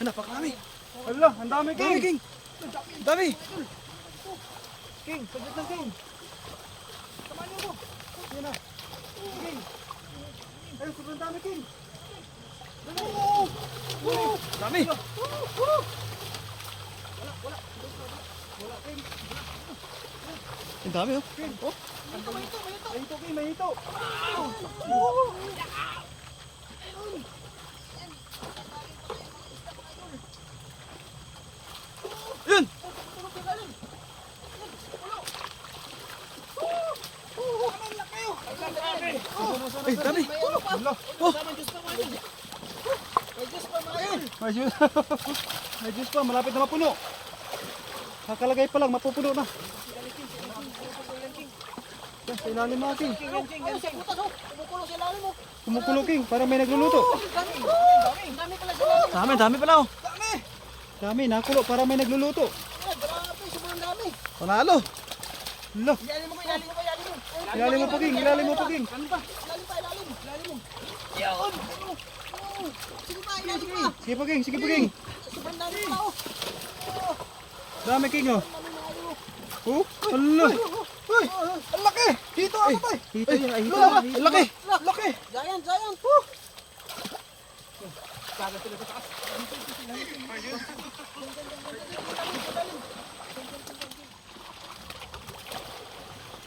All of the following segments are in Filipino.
Napakarami. Hala, ang dami Dami, king. King. Dami. King, saglit lang king. Samahan niyo ako. Yan na. King. Ayun, sobrang dami king. Dami. Ang dami oh. King, oh. Mahito king, mahito. Yun. Ay, dami. Oh, May juice. May juice pa, malapit na mapuno. Kakalagay pa lang, mapupuno na. Yan, sa ilalim mga king. Oh. Kumukulo sa ilalim mo. Kumukulo king, parang may nagluluto. Dami. Dami. Dami pala sa ilalim. dami, dami pala oh. Dami, nakulo, parang may nagluluto. Grabe, sobrang dami. Panalo. Hala. Ilalim mo ilalim mo ilalim mo. Ilalim mo pa king, ilalim mo pa king. Ilalim pa, ilalim. Ilalim mo. Yun. Sige pa, ilalim pa. Sige pa king, sige pa king. Sobrang dami pala oh. Dami king oh. Oh, hala. Uy, ang laki. Dito ano ba? Hito yun, ay hito. Ang laki. Laki. Giant, giant.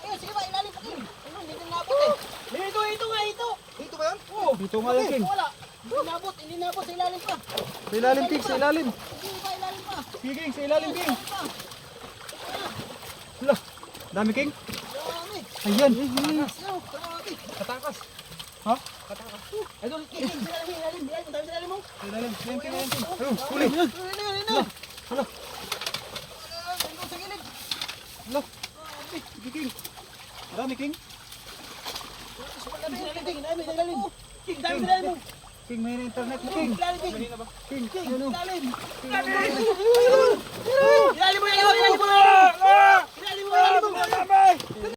Eh, sige pa, ilalim pa rin. Ayun, hindi din nabot eh. Ito, ito nga, ito. Dito Oo. Hito nga yan king. Wala. Hindi nabot, hindi nabot sa ilalim pa. Sa ilalim king, sa ilalim. Hindi pa, ilalim pa. Sige king, sa ilalim king. Hala. Dami king. Dami. Ayan. Grabe. Katakas. Ha? Idol, king, king, sa ilalim, ilalim, dami sa ilalim mo. Sa ilalim. King, ayan king. Ayun, huli. Ayun, ayun, ayun, ayun. Hala. Ayun, sa gilid. Hala. Sige king. Dami king. Dami sa ilalim, king, dami sa ilalim. King, dali dali mo. King, may internet mo. King, dali King. King, dali. Dali.